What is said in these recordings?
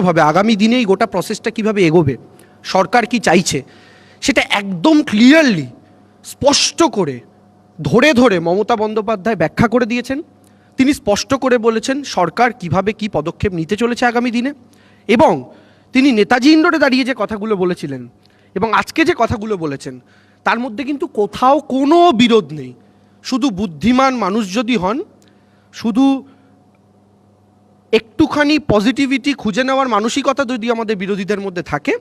ভাবে আগামী দিনে এই গোটা প্রসেসটা কীভাবে এগোবে, সরকার কি চাইছে, সেটা একদম ক্লিয়ারলি স্পষ্ট করে, ধরে ধরে মমতা বন্দ্যোপাধ্যায় ব্যাখ্যা করে দিয়েছেন। তিনি স্পষ্ট করে বলেছেন সরকার কীভাবে কি পদক্ষেপ নিতে চলেছে আগামী দিনে এবং তিনি নেতাজি ইন্ডোরে দাঁড়িয়ে যে কথাগুলো বলেছিলেন এবং আজকে যে কথাগুলো বলেছেন, তার মধ্যে কিন্তু কোথাও কোনো বিরোধ নেই। শুধু বুদ্ধিমান মানুষ যদি হন, শুধু একটুখানি পজিটিভিটি খুঁজে নেওয়ার মানসিকতা যদি আমাদের বিরোধীদের মধ্যে থাকে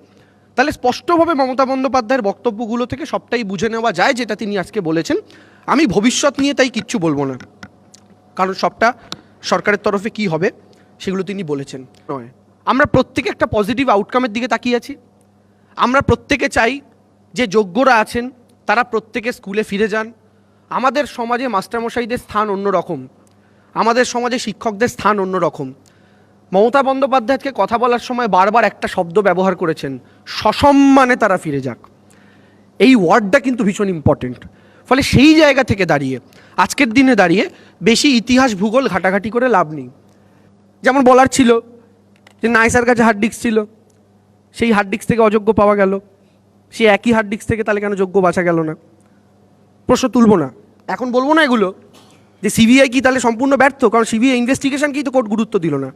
তাহলে স্পষ্টভাবে মমতা বন্দ্যোপাধ্যায়ের বক্তব্যগুলো থেকে সবটাই বুঝে নেওয়া যায় যেটা তিনি আজকে বলেছেন। আমি ভবিষ্যৎ নিয়ে তাই কিচ্ছু বলব না। কারণ সবটা সরকারের তরফে কি হবে সেগুলো তিনি বলেছেন। নয় আমরা প্রত্যেকে একটা পজিটিভ আউটকামের দিকে তাকিয়ে আছি। আমরা প্রত্যেকে চাই যে যোগ্যরা আছেন তারা প্রত্যেকে স্কুলে ফিরে যান। আমাদের সমাজে মাস্টারমশাইদের স্থান অন্যরকম। আমাদের সমাজে শিক্ষকদের স্থান অন্যরকম। মমতা বন্দ্যোপাধ্যায়কে কথা বলার সময় বারবার একটা শব্দ ব্যবহার করেছেন, সসম্মানে তারা ফিরে যাক। এই ওয়ার্ডটা কিন্তু ভীষণ ইম্পর্টেন্ট ফলে সেই জায়গা থেকে দাঁড়িয়ে, আজকের দিনে দাঁড়িয়ে বেশি ইতিহাস, ভূগোল ঘাটাঘাটি করে লাভ নেই। যেমন বলার ছিল যে নাইসার কাছে হার্ড ডিস্ক ছিল, সেই হার্ড ডিস্ক থেকে অযোগ্য পাওয়া গেল সে একই হার্ড ডিস্ক থেকে তাহলে কেন যোগ্য বাঁচা গেল না? প্রশ্ন তুলবো না। এখন বলব না এগুলো। যে সিবিআই কি তাহলে সম্পূর্ণ ব্যর্থ? কারণ সিবিআই ইনভেস্টিগেশনকেই তো কোর্ট গুরুত্ব দিল না।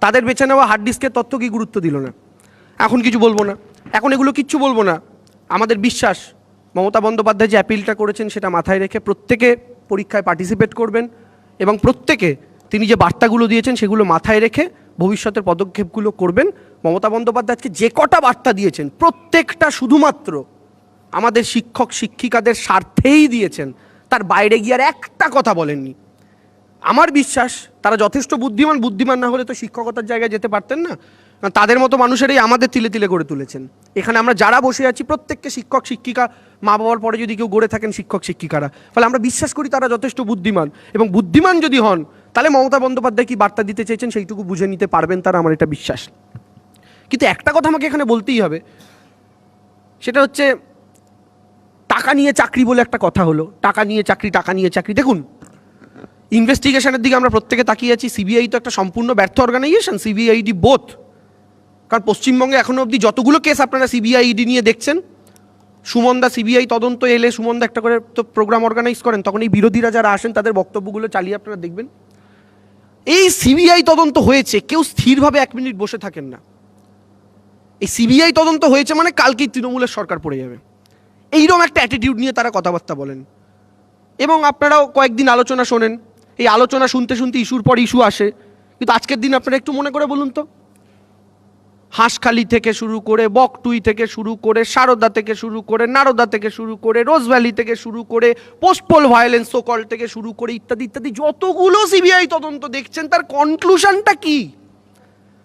তাদের বেছে নেওয়া হার্ড ডিস্কের তথ্য কি গুরুত্ব দিল না? এখন কিছু বলব না। এখন এগুলো কিচ্ছু বলব না। আমাদের বিশ্বাস, মমতা বন্দ্যোপাধ্যায় যে অ্যাপিলটা করেছেন সেটা মাথায় রেখে প্রত্যেকে পরীক্ষায় পার্টিসিপেট করবেন এবং প্রত্যেকে তিনি যে বার্তাগুলো দিয়েছেন সেগুলো মাথায় রেখে ভবিষ্যতের পদক্ষেপগুলো করবেন। মমতা বন্দ্যোপাধ্যায় আজকে যে কটা বার্তা দিয়েছেন, প্রত্যেকটা শুধুমাত্র আমাদের শিক্ষক, শিক্ষিকাদের স্বার্থেই দিয়েছেন। তার বাইরে গিয়ে আর একটা কথা বলেননি। আমার বিশ্বাস, তারা যথেষ্ট বুদ্ধিমান বুদ্ধিমান না হলে তো শিক্ষকতার জায়গায় যেতে পারতেন না। তাদের মতো মানুষেরাই আমাদের তিলে তিলে গড়ে তুলেছেন। এখানে আমরা যারা বসে আছি, প্রত্যেককে শিক্ষক, শিক্ষিকা, মা বাবার পরে যদি কেউ গড়ে থাকেন শিক্ষক, শিক্ষিকারা। ফলে আমরা বিশ্বাস করি তারা যথেষ্ট বুদ্ধিমান। এবং বুদ্ধিমান যদি হন, তাহলে মমতা বন্দ্যোপাধ্যায় কি বার্তা দিতে চেয়েছেন সেইটুকু বুঝে নিতে পারবেন তারা আমার এটা বিশ্বাস। কিন্তু একটা কথা আমাকে এখানে বলতেই হবে। সেটা হচ্ছে টাকা নিয়ে চাকরি বলে একটা কথা হলো। টাকা নিয়ে চাকরি, টাকা নিয়ে চাকরি। দেখুন ইনভেস্টিগেশনের দিকে আমরা প্রত্যেকে তাকিয়ে আছি। সিবিআই তো একটা সম্পূর্ণ ব্যর্থ অর্গানাইজেশন সিবিআইডি বোথ কারণ পশ্চিমবঙ্গে এখনও অবধি যতগুলো কেস আপনারা সিবিআইডি নিয়ে দেখছেন, সুমনদা সিবিআই তদন্ত এলে সুমনদা একটা করে তো প্রোগ্রাম অর্গানাইজ করেন, তখন এই বিরোধীরা যারা আসেন, তাদের বক্তব্যগুলো চালিয়ে আপনারা দেখবেন। এই সিবিআই তদন্ত হয়েছে, কেউ স্থিরভাবে এক মিনিট বসে থাকেন না। এই সিবিআই তদন্ত হয়েছে মানে কালকেই তৃণমূলের সরকার পড়ে যাবে। এইরকম একটা অ্যাটিটিউড নিয়ে তারা কথাবার্তা বলেন। এবং আপনারাও কয়েকদিন আলোচনা শোনেন। এই আলোচনা শুনতে শুনতে ইস্যুর পর ইস্যু আসে। কিন্তু আজকের দিন আপনারা একটু মনে করে বলুন তো। হাঁসখালি থেকে শুরু করে, বকটুই থেকে শুরু করে, সারদা থেকে শুরু করে, নারদা থেকে শুরু করে, রোজ ভ্যালি থেকে শুরু করে, পোস্টপোল ভায়োলেন্স সোকল থেকে শুরু করে, ইত্যাদি ইত্যাদি, যতগুলো সিবিআই তদন্ত দেখছেন, তার কনক্লুশনটা কি?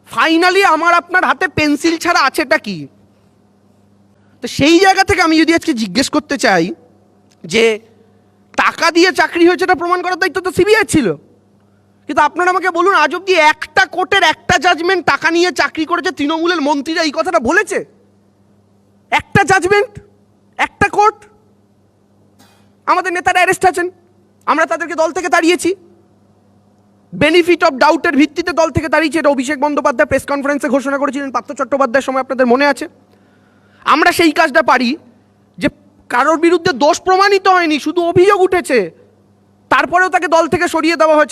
ফাইনালি আমার আপনার হাতে পেন্সিল ছাড়া আছেটা কি? তো সেই জায়গা থেকে আমি যদি আজকে জিজ্ঞেস করতে চাই যে টাকা দিয়ে চাকরি হয়েছে এটা প্রমাণ করার দায়িত্ব তো সিবিআই ছিল। কিন্তু আপনারা আমাকে বলুন, আজ অব্দি একটা কোর্টের একটা জাজমেন্ট টাকা নিয়ে চাকরি করেছে তৃণমূলের মন্ত্রীরা, এই কথাটা বলেছে? একটা জাজমেন্ট একটা কোর্ট? আমাদের নেতারা অ্যারেস্ট আছেন। আমরা তাদেরকে দল থেকে তাড়িয়েছি। বেনিফিট অফ ডাউটের ভিত্তিতে দল থেকে দাঁড়িয়েছে এটা অভিষেক বন্দ্যোপাধ্যায় প্রেস কনফারেন্সে ঘোষণা করেছিলেন পার্থ চট্টোপাধ্যায়ের সময়, আপনাদের মনে আছে? আমরা সেই কাজটা পারি যে কারোর বিরুদ্ধে দোষ প্রমাণিত হয়নি, শুধু অভিযোগ উঠেছে। তারপরেও তাকে দল থেকে সরিয়ে দেওয়া হয়েছে।